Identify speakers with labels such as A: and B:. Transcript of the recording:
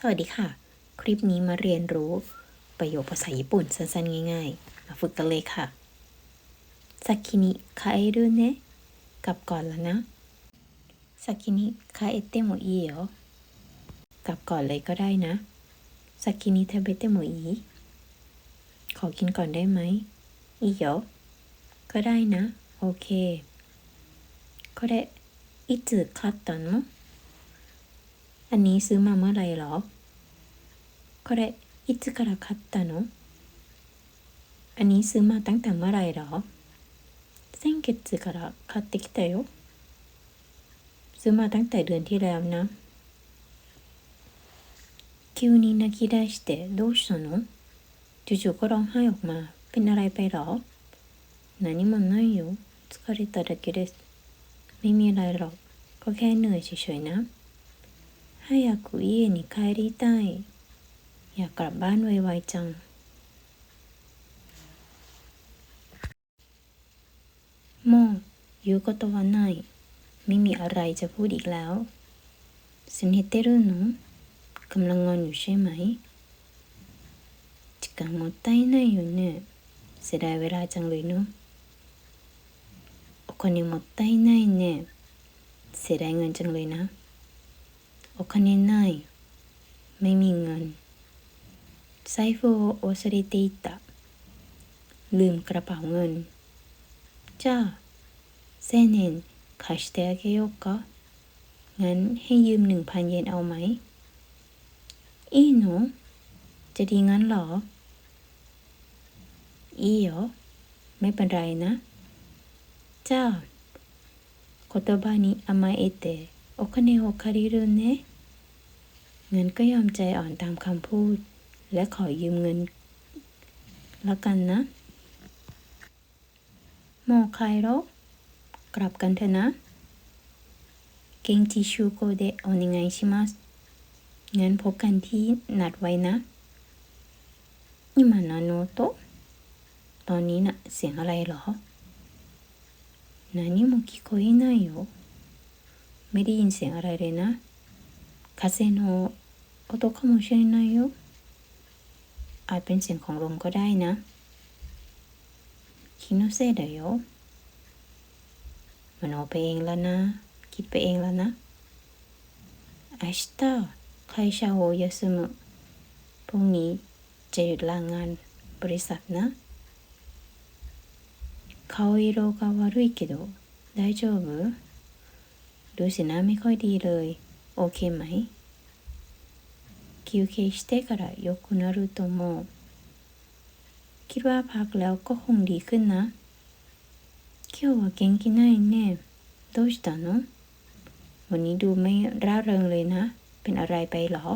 A: สวัสดีค่ะ คลิปนี้มาเรียนรู้ประโยคภาษาญี่ปุ่นสั้นๆ ง่ายๆ มาฝึกกันเลยค่ะ先に帰るねกลับก่อนแล้วนะ先に帰ってもいいよกลับก่อนเลยก็ได้นะ先に食べてもいいขอกินก่อนได้ไหมいいよก็ได้นะ โอเคこれいつ買ったの อันนี้ซื้อมาเมื่อไหร่หรอこれいつから買ったのอันนี้ซื้อมาตั้งแต่เมื่อไหร่หรอ先月から買ってきたよซื้อมาตั้งแต่เดือนที่แล้วนะ急に泣き出してどうしたのจู่ๆก็ร้องไห้ออกมา เป็นอะไรไปหรอ何もないよ疲れただけですไม่มีอะไรหรอก ก็แค่เหนื่อยเฉยๆนะ 早く家に帰りたいอยากกลับบ้านไวๆจัง โม言うことはないไม่มีอะไรจะพูดอีกแล้วซินเฮเตรุโนกำลังงอนอยู่ใช่ไหม時間もったいないよねเสียดายเวลาจังเลยเนาะโอคาเนもったいないねเสียดายเงินจังเลยนะ โอคาเนないไม่มีเงิน財布を忘れていたลืมกระเป๋าเงินじゃあ1000円貸してあげようかงั้นให้ยืมหนึ่งพันเยนเอาไหมอีโนจะดีงั้นเหรออีเหรอไม่เป็นไรนะじゃあ言葉に甘えて お金を借りるねงั้นก็ยอมใจอ่อนตามคำพูด และขอยืมเงิน แล้วกันนะ โมไคโรกลับกันเถอะนะเกงจิชูโกเดโอนิไงชิมัสงั้นพบกันที่นัดไว้นะอิมานาโนโตะตอนนี้น่ะ เสียงอะไรเหรอ何も聞こえないよ ไม่ได้ยินเสียงอะไรเลยนะ風の音かもしれないよอาจเป็นเสียงของลมก็ได้นะคิโนเซเดโยมโนไปเองแล้วนะ คิดไปเองแล้วนะ明日会社を休むพรุ่งนี้จะหยุดลางานบริษัทนะ顔色が悪いけど大丈夫 ดูสีหน้าไม่ค่อยดีเลย โอเคไหม休憩してから良くなると思うคิดว่าพักแล้วก็คงดีขึ้นนะ今日は元気ないねどうしたのวันนี้ดูไม่ร่าเริงเลยนะ เป็นอะไรไปหรอ